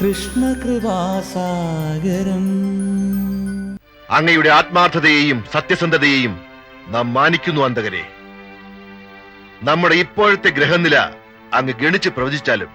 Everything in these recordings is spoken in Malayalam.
കൃഷ്ണകൃപാസാഗരം അങ്ങയുടെ ആത്മാർത്ഥതയെയും സത്യസന്ധതയെയും നാം മാനിക്കുന്നു അന്തകരെ നമ്മുടെ ഇപ്പോഴത്തെ ഗ്രഹനില അങ്ങ് ഗണിച്ച് പ്രവചിച്ചാലും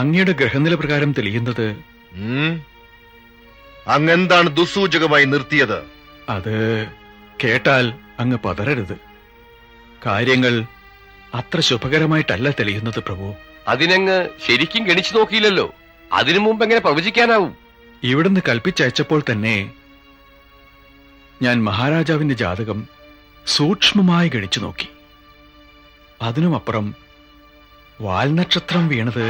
അങ്ങയുടെ ഗ്രഹനില പ്രകാരം തെളിയുന്നത്? അങ്ങെന്താണ് ദുസ്സൂചകമായി നിർത്തിയത്? അത് കേട്ടാൽ അങ്ങ് പതറരുത്. കാര്യങ്ങൾ അത്ര ശുഭകരമായിട്ടല്ല തെളിയുന്നത് പ്രഭു. അതിനങ്ങ് ശരിക്കും ഗണിച്ചു നോക്കിയില്ലല്ലോ. അതിനു മുമ്പ് എങ്ങനെ പ്രവചിക്കാനാവും? ഇവിടുന്ന് കൽപ്പിച്ചയച്ചപ്പോൾ തന്നെ ഞാൻ മഹാരാജാവിന്റെ ജാതകം സൂക്ഷ്മമായി ഗണിച്ചു നോക്കി. അതിനുമപ്പുറം വാൽനക്ഷത്രം വീണത്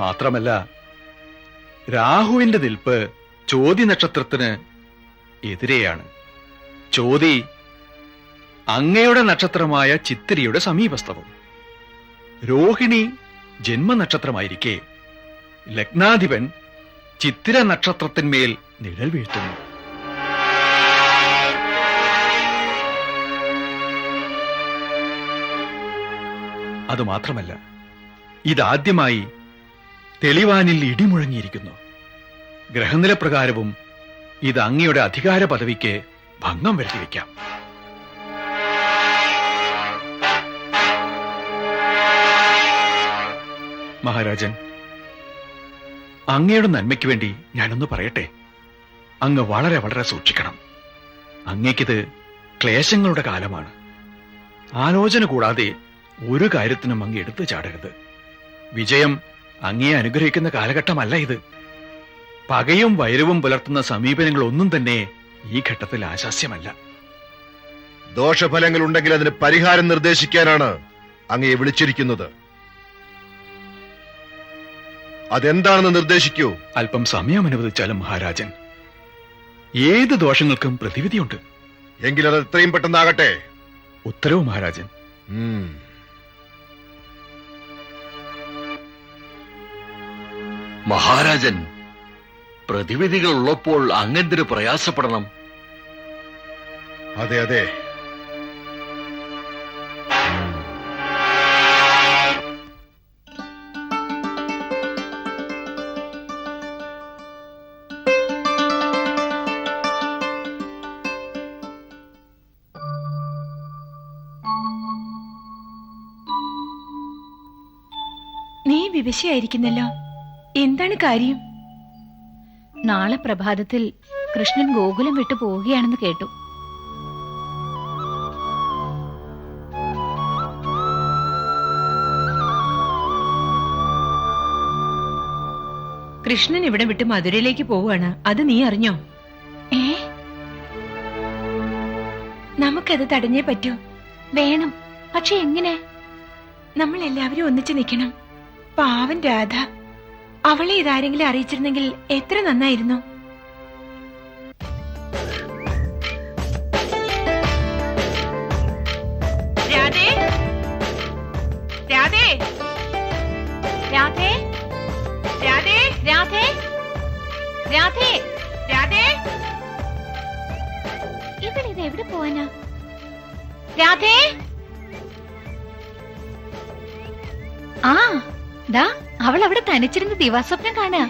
മാത്രമല്ല രാഹുവിന്റെ നിൽപ്പ് ചോതി നക്ഷത്രത്തിന് എതിരെയാണ്. ചോതി അങ്ങയുടെ നക്ഷത്രമായ ചിത്തിരിയുടെ സമീപസ്ഥവും. രോഹിണി ജന്മനക്ഷത്രമായിരിക്കെ ലഗ്നാധിപൻ ചിത്തിര നക്ഷത്രത്തിന്മേൽ നിഴൽ വീഴ്ത്തുന്നു. അതുമാത്രമല്ല ഇതാദ്യമായി തെളിവാനിൽ ഇടിമുഴങ്ങിയിരിക്കുന്നു. ഗ്രഹനില പ്രകാരവും ഇത് അങ്ങയുടെ അധികാര പദവിക്ക് ഭംഗം വരുത്തിവെക്കാം മഹാരാജൻ അങ്ങയുടെ നന്മയ്ക്ക് വേണ്ടി ഞാനൊന്ന് പറയട്ടെ? അങ്ങ് വളരെ വളരെ സൂക്ഷിക്കണം. അങ്ങേക്കിത് ക്ലേശങ്ങളുടെ കാലമാണ്. ആലോചന കൂടാതെ ഒരു കാര്യത്തിനും അങ്ങ് എടുത്തു ചാടരുത്. വിജയം അങ്ങയെ അനുഗ്രഹിക്കുന്ന കാലഘട്ടമല്ല ഇത്. പകയും വൈരവും പുലർത്തുന്ന സമീപനങ്ങളൊന്നും തന്നെ ഈ ഘട്ടത്തിൽ ആശാസ്യമല്ല. ദോഷഫലങ്ങൾ ഉണ്ടെങ്കിൽ അതിന് പരിഹാരം നിർദ്ദേശിക്കാനാണ് അങ്ങയെ വിളിച്ചിരിക്കുന്നത്. അതെന്താണെന്ന് നിർദ്ദേശിക്കൂ. അല്പം സമയം അനുവദിച്ചാലും മഹാരാജൻ. ഏത് ദോഷങ്ങൾക്കും പ്രതിവിധിയുണ്ട്. എങ്കിൽ അത് എത്രയും പെട്ടെന്നാകട്ടെ. ഉത്തരവ് മഹാരാജൻ. മഹാരാജൻ പ്രതിവിധികൾ ഉള്ളപ്പോൾ അങ്ങെന്തിനു പ്രയാസപ്പെടണം അതെ അതെ. നീ വിവശയായിരിക്കുന്നല്ലോ എന്താണ് കാര്യം? നാളെ പ്രഭാതത്തിൽ കൃഷ്ണൻ ഗോകുലം വിട്ടു പോവുകയാണെന്ന് കേട്ടു. കൃഷ്ണൻ ഇവിടെ വിട്ട് മധുരയിലേക്ക് പോവുകയാണ്. അത് നീ അറിഞ്ഞോ? ഏ? നമുക്കത് തടഞ്ഞേ പറ്റൂ. വേണം. പക്ഷെ എങ്ങനെ? നമ്മൾ എല്ലാവരും ഒന്നിച്ചു നിൽക്കണം. പാവൻ രാധ. അവളെ ഇതാരെങ്കിലും അറിയിച്ചിരുന്നെങ്കിൽ എത്ര നന്നായിരുന്നു? രാധേ? എവിടെ ആ ദാ. അവൾ അവിടെ തനിച്ചിരുന്ന് ദിവാസ്വപ്നം കാണാ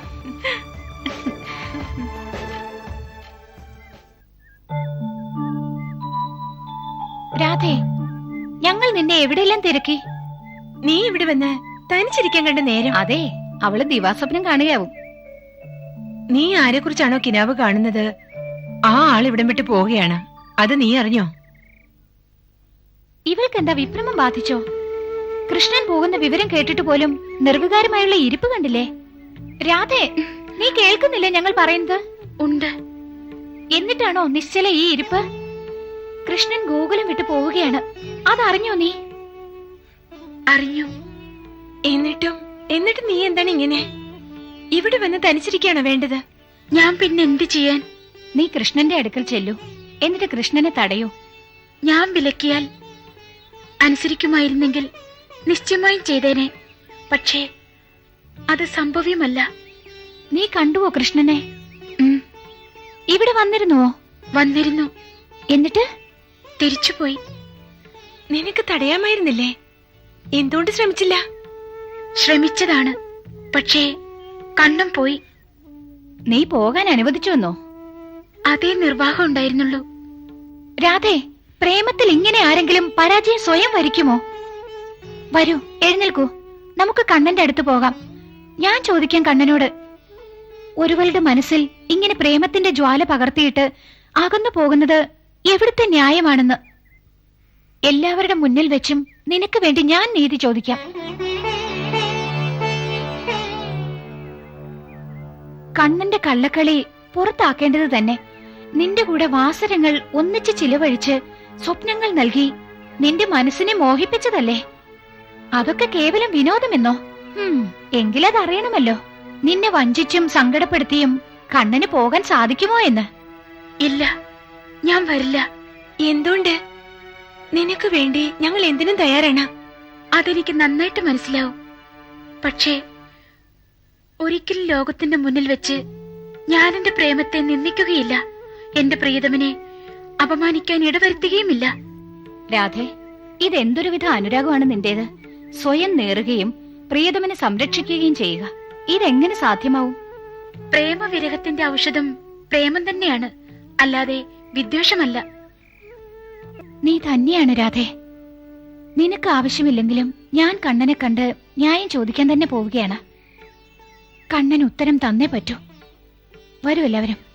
രാധേ ഞങ്ങൾ നിന്നെ എവിടെയെല്ലാം തിരക്കി? നീ ഇവിടെ വന്ന് തനിച്ചിരിക്കാൻ കണ്ട നേരം. അതെ അവൾ ദിവാസ്വപ്നം കാണുകയാവും. നീ ആരെ കുറിച്ചാണോ കിനാവ് കാണുന്നത്? ആ ആൾ ഇവിടം വിട്ട് പോവുകയാണ്. അത് നീ അറിഞ്ഞോ? ഇവൾക്ക് എന്താ വിപ്രമം ബാധിച്ചോ? കൃഷ്ണൻ പോകുന്ന വിവരം കേട്ടിട്ട് പോലും നിർവികാരമായുള്ള ഇരിപ്പ് കണ്ടില്ലേ? രാധേ നീ കേൾക്കുന്നില്ലേ ഞങ്ങൾ പറയുന്നത്? ഉണ്ട്. എന്നിട്ടാണോ നിശ്ചല ഈ ഇരിപ്പ്? കൃഷ്ണൻ ഗോകുലം വിട്ടു പോവുകയാണ്. അതറിഞ്ഞോ നീ? അറിഞ്ഞു. എന്നിട്ടും എന്നിട്ട് നീ എന്താണ് ഇങ്ങനെ? ഇവിടെ വന്ന് തനിച്ചിരിക്കുകയാണോ വേണ്ടത്? ഞാൻ പിന്നെ എന്ത് ചെയ്യാൻ? നീ കൃഷ്ണന്റെ അടുക്കൽ ചെല്ലു. എന്നിട്ട് കൃഷ്ണനെ തടയൂ. ഞാൻ വിലക്കിയാൽ അനുസരിക്കുമായിരുന്നെങ്കിൽ നിശ്ചയമായും ചെയ്തേനെ. പക്ഷേ അത് സംഭവ്യമല്ല. നീ കണ്ടുവോ കൃഷ്ണനെ? ഇവിടെ വന്നിരുന്നുവോ? വന്നിരുന്നു. എന്നിട്ട്? തിരിച്ചുപോയി. നിനക്ക് തടയാമായിരുന്നില്ലേ? എന്തുകൊണ്ട് ശ്രമിച്ചില്ല? ശ്രമിച്ചതാണ്. പക്ഷേ കണ്ണും പോയി. നീ പോകാൻ അനുവദിച്ചുവെന്നോ അതേ നിർവാഹം ഉണ്ടായിരുന്നുള്ളൂ. രാധേ പ്രേമത്തിൽ ഇങ്ങനെ ആരെങ്കിലും പരാജയം സ്വയം വരിക്കുമോ? വരൂ എഴുന്നേൽക്കൂ. നമുക്ക് കണ്ണന്റെ അടുത്ത് പോകാം. ഞാൻ ചോദിക്കാം കണ്ണനോട് ഒരുവളുടെ മനസ്സിൽ ഇങ്ങനെ പ്രേമത്തിന്റെ ജ്വാല പകർത്തിയിട്ട് അകന്നു പോകുന്നത് എവിടുത്തെ ന്യായമാണെന്ന്. എല്ലാവരുടെ മുന്നിൽ വെച്ചും നിനക്ക് വേണ്ടി ഞാൻ നീതി ചോദിക്കാം. കണ്ണന്റെ കള്ളക്കളി പുറത്താക്കേണ്ടത് തന്നെ. നിന്റെ കൂടെ വാസരങ്ങൾ ഒന്നിച്ച് ചിലവഴിച്ച് സ്വപ്നങ്ങൾ നൽകി നിന്റെ മനസ്സിനെ മോഹിപ്പിച്ചതല്ലേ? അതൊക്കെ കേവലം വിനോദമെന്നോ? ഹും, എങ്കിലതറിയണമല്ലോ. നിന്നെ വഞ്ചിച്ചും സങ്കടപ്പെടുത്തിയും കണ്ണന് പോകാൻ സാധിക്കുമോ എന്ന്? ഇല്ല ഞാൻ വരില്ല. എന്തുകൊണ്ട് നിനക്ക് വേണ്ടി ഞങ്ങൾ എന്തിനും തയ്യാറാണ്. അതെനിക്ക് നന്നായിട്ട് മനസ്സിലാവും. പക്ഷേ ഒരിക്കലും ലോകത്തിന്റെ മുന്നിൽ വെച്ച് ഞാൻ എന്റെ പ്രേമത്തെ നിന്ദിക്കുകയില്ല. എന്റെ പ്രിയതമനെ അപമാനിക്കാൻ ഇടവരുത്തുകയുമില്ല. രാധേ ഇതെന്തൊരു വിധ അനുരാഗമാണ് നിന്റേത്? സ്വയം നേറുകയും പ്രിയതമനെ സംരക്ഷിക്കുകയും ചെയ്യുക. ഇതെങ്ങനെ സാധ്യമാവും? പ്രേമവിരഹത്തിന്റെ ഔഷധം പ്രേമം തന്നെയാണ്. അല്ലാതെ വിദ്വേഷമല്ല. നീ തന്നെയാണ് രാധേ. നിനക്ക് ആവശ്യമില്ലെങ്കിലും ഞാൻ കണ്ണനെ കണ്ട് ന്യായം ചോദിക്കാൻ തന്നെ പോവുകയാണ്. കണ്ണൻ ഉത്തരം തന്നേ പറ്റൂ. വരൂ എല്ലാവരും.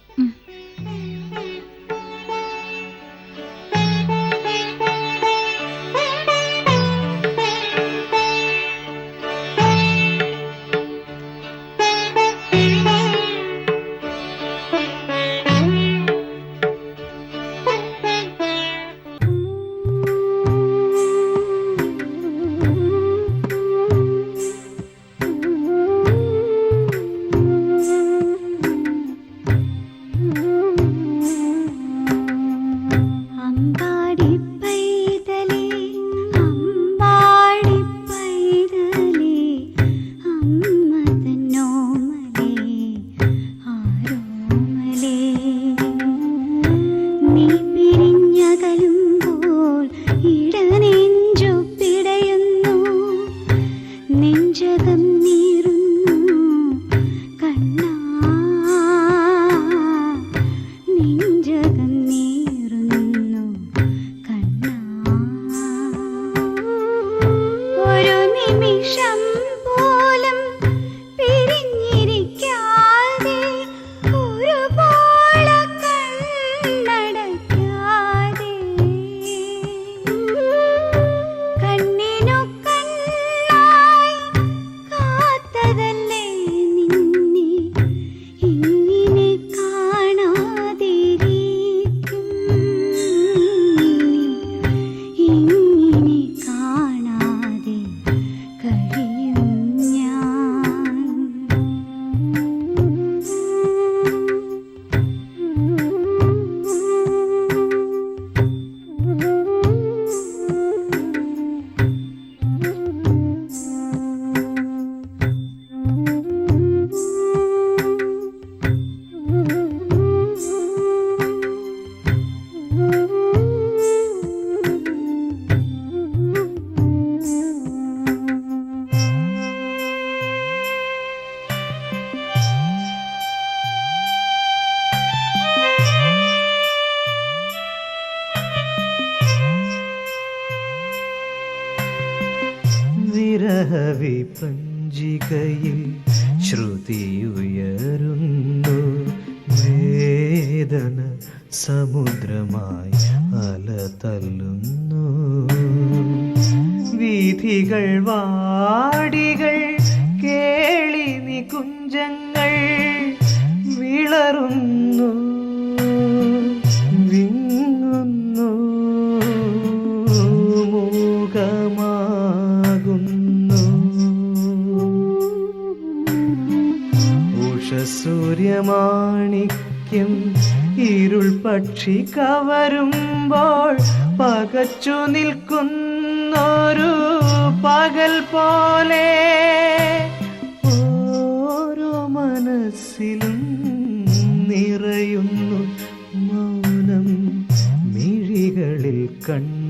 വിളറുന്നു വിങ്ങുന്നു മൂകമാകുന്നു ഉഷസൂര്യമാണിക്യം ഇരുൾ പക്ഷി കവരുമ്പോൾ പകച്ചു നിൽക്കുന്നൊരു പകൽ പോലെ ഓരോ മനസ്സിലും മിഴികളിൽ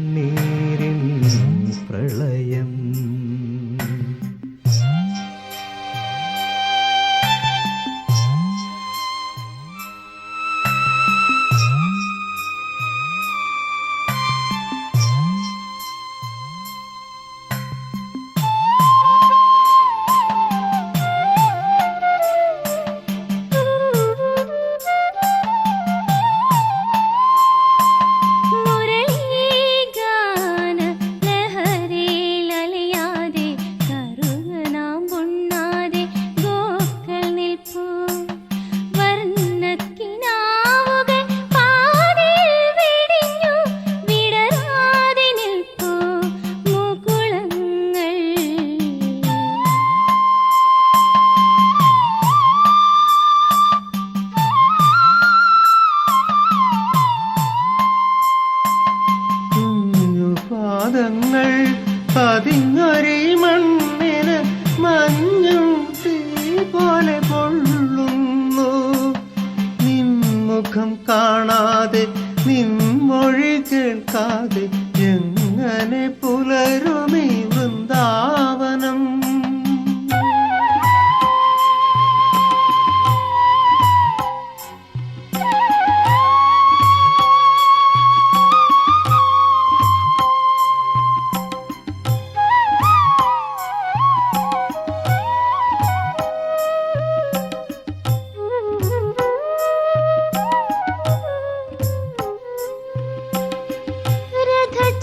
പോലെ പൊള്ളുന്നു. നിൻമുഖം കാണാതെ നിൻ മൊഴി കേൾക്കാതെ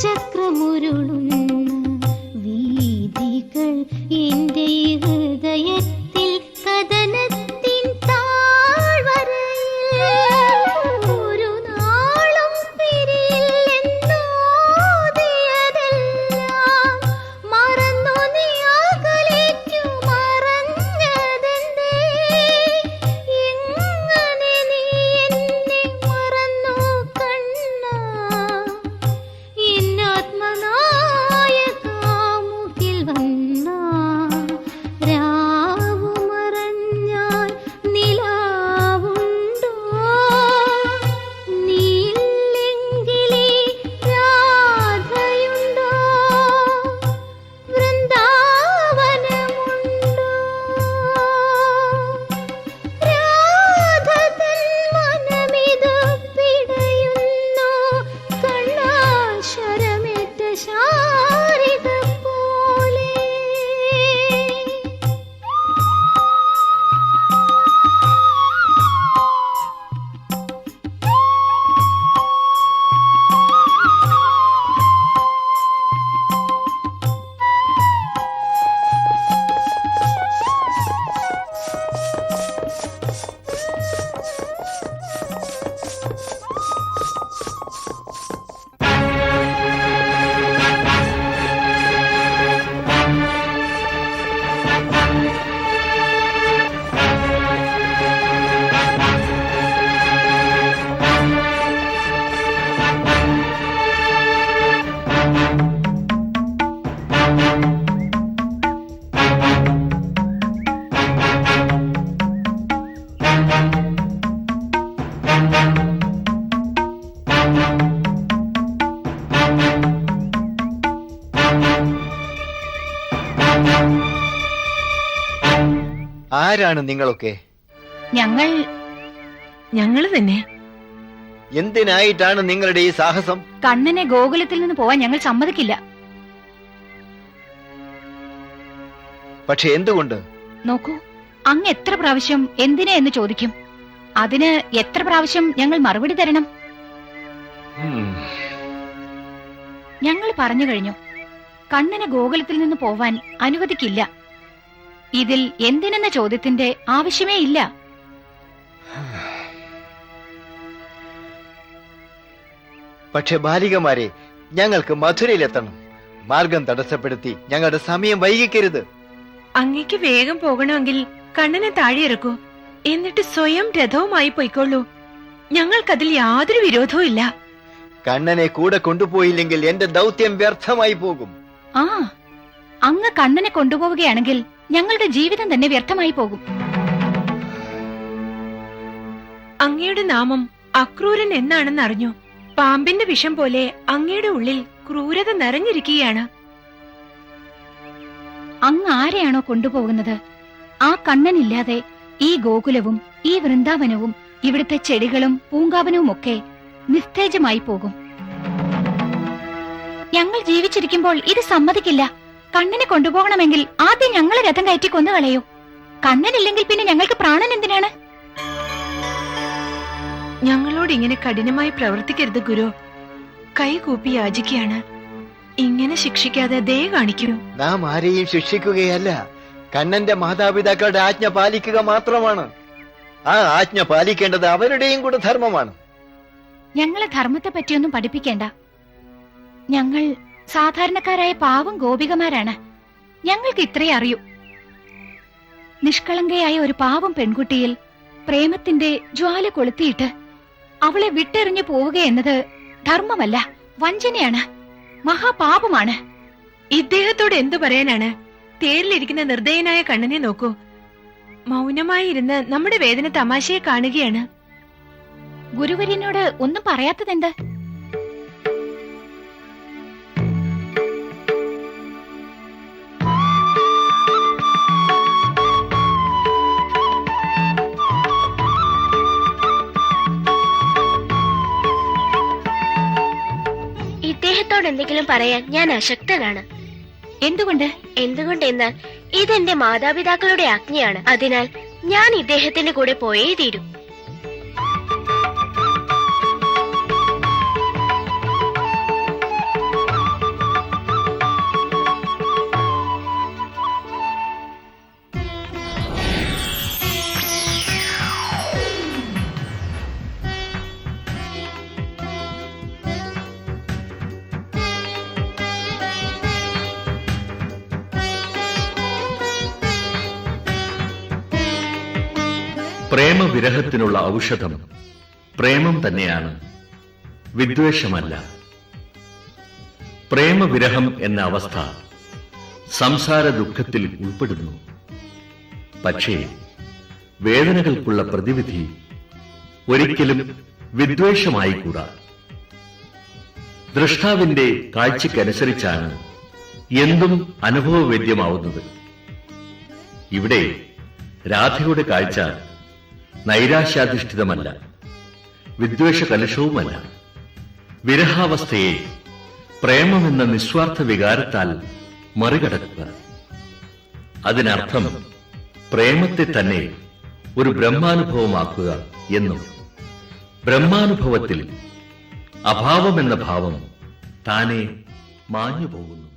രഥചക്രമുരുളുന്ന ആരാണ് നിങ്ങളൊക്കെ? ഞങ്ങൾ ഞങ്ങൾ തന്നെ. എന്തിനായിട്ടാണ് നിങ്ങളുടെ ഈ സാഹസം? കണ്ണനെ ഗോകുലത്തിൽ നിന്ന് പോവാൻ ഞങ്ങൾ സമ്മതിക്കില്ല. പക്ഷെ എന്തുകൊണ്ട്? നോക്കൂ അങ്ങ് എത്ര പ്രാവശ്യം എന്തിനെ എന്ന് ചോദിക്കും. അതിന് എത്ര പ്രാവശ്യം ഞങ്ങൾ മറുപടി തരണം? ഞങ്ങൾ പറഞ്ഞു കഴിഞ്ഞു കണ്ണനെ ഗോകുലത്തിൽ നിന്ന് പോവാൻ അനുവദിക്കില്ല. ഇതിൽ എന്തിനെന്ന ചോദ്യത്തിന്റെ ആവശ്യമേ ഇല്ല. പക്ഷെ ബാലികമാരെ ഞങ്ങൾക്ക് മധുരയിലെത്തണം. മാർഗം തടസ്സപ്പെടുത്തി ഞങ്ങളുടെ സമയം വൈകിക്കരുത്. അങ്ങേക്ക് വേഗം പോകണമെങ്കിൽ കണ്ണനെ താഴെ ഇറക്കൂ എന്നിട്ട് സ്വയം രഥവുമായി പോയിക്കൊള്ളൂ. ഞങ്ങൾക്കതിൽ യാതൊരു വിരോധവും ഇല്ല. കണ്ണനെ കൂടെ കൊണ്ടുപോയില്ലെങ്കിൽ എന്റെ ദൗത്യം വ്യർത്ഥമായി പോകും. ആ അങ്ങ് കണ്ണനെ കൊണ്ടുപോവുകയാണെങ്കിൽ ഞങ്ങളുടെ ജീവിതം തന്നെ വ്യർത്ഥമായി പോകും. അങ്ങയുടെ നാമം അക്രൂരൻ എന്നാണെന്ന് അറിഞ്ഞു പാമ്പിന്റെ വിഷം പോലെ അങ്ങയുടെ ഉള്ളിൽ ക്രൂരത നിറഞ്ഞിരിക്കുകയാണ്. അങ്ങ് ആരെയാണോ കൊണ്ടുപോകുന്നത്? ആ കണ്ണനില്ലാതെ ഈ ഗോകുലവും ഈ വൃന്ദാവനവും ഇവിടുത്തെ ചെടികളും പൂങ്കാവനവും ഒക്കെ നിസ്തേജമായി പോകും. ഞങ്ങൾ ജീവിച്ചിരിക്കുമ്പോൾ ഇത് സമ്മതിക്കില്ല. കണ്ണനെ കൊണ്ടുപോകണമെങ്കിൽ ആദ്യം ഞങ്ങളെ രഥം കയറ്റി കൊന്നുകളയൂ കണ്ണനില്ലെങ്കിൽ പിന്നെ ഞങ്ങൾക്ക് പ്രാണൻ എന്തിനാണ്? ഞങ്ങളോട് ഇങ്ങനെ കഠിനമായി പ്രവർത്തിക്കരുത് ഗുരു. കൈകൂപ്പി യാചിക്കുകയാണ്. ഇങ്ങനെ ശിക്ഷിക്കാതെ ദയ കാണിക്കൂ. നാം ആരെയും ശിക്ഷിക്കുകയല്ല. കണ്ണന്റെ മാതാപിതാക്കളുടെ ആജ്ഞ പാലിക്കുക മാത്രമാണ്. ആ ആജ്ഞ പാലിക്കേണ്ടത് അവരുടെയും കൂടെ ധർമ്മമാണ്. ഞങ്ങളെ ധർമ്മത്തെ പറ്റിയൊന്നും പഠിപ്പിക്കേണ്ട. ഞങ്ങൾ സാധാരണക്കാരായ പാവം ഗോപികമാരാണ്. ഞങ്ങൾക്ക് ഇത്രേ അറിയൂ. നിഷ്കളങ്കയായ ഒരു പാവം പെൺകുട്ടിയിൽ പ്രേമത്തിന്റെ ജ്വാല കൊളുത്തിയിട്ട് അവളെ വിട്ടെറിഞ്ഞു പോവുക എന്നത് ധർമ്മമല്ല വഞ്ചനയാണ് മഹാപാപമാണ്. ഇദ്ദേഹത്തോട് എന്തു പറയാനാണ്? തേരിലിരിക്കുന്ന നിർദ്ദയനായ കണ്ണനെ നോക്കൂ. മൗനമായി ഇരുന്ന് നമ്മുടെ വേദന തമാശയെ കാണുകയാണ്. ഗുരുവര്യനോട് ഒന്നും പറയാത്തതെന്ത്? എന്തെങ്കിലും പറയാൻ ഞാൻ അശക്തനാണ്. എന്തുകൊണ്ട്? എന്തുകൊണ്ട് എന്തുകൊണ്ടെന്നാൽ ഇതെന്റെ മാതാപിതാക്കളുടെ ആജ്ഞയാണ്. അതിനാൽ ഞാൻ ഇദ്ദേഹത്തിന്റെ കൂടെ പോയേ തീരൂ. പ്രേമവിരഹത്തിനുള്ള ഔഷധം പ്രേമം തന്നെയാണ്. വിദ്വേഷമല്ല. പ്രേമവിരഹം എന്ന അവസ്ഥ സംസാര ദുഃഖത്തിൽ ഉൾപ്പെടുന്നു. പക്ഷേ വേദനകൾക്കുള്ള പ്രതിവിധി ഒരിക്കലും വിദ്വേഷമായിക്കൂടാ. ദ്രഷ്ടാവിന്റെ കാഴ്ചയ്ക്കനുസരിച്ചാണ് എന്തും അനുഭവവേദ്യമാവുന്നത്. ഇവിടെ രാധയുടെ കാഴ്ച നൈരാശ്യാധിഷ്ഠിതമല്ല. വിദ്വേഷ കലുഷവുമല്ല വിരഹാവസ്ഥയെ പ്രേമമെന്ന നിസ്വാർത്ഥ വികാരത്താൽ മറികടക്കുക. അതിനർത്ഥം പ്രേമത്തെ തന്നെ ഒരു ബ്രഹ്മാനുഭവമാക്കുക എന്നും. ബ്രഹ്മാനുഭവത്തിൽ അഭാവമെന്ന ഭാവം താനെ മാഞ്ഞു പോകുന്നു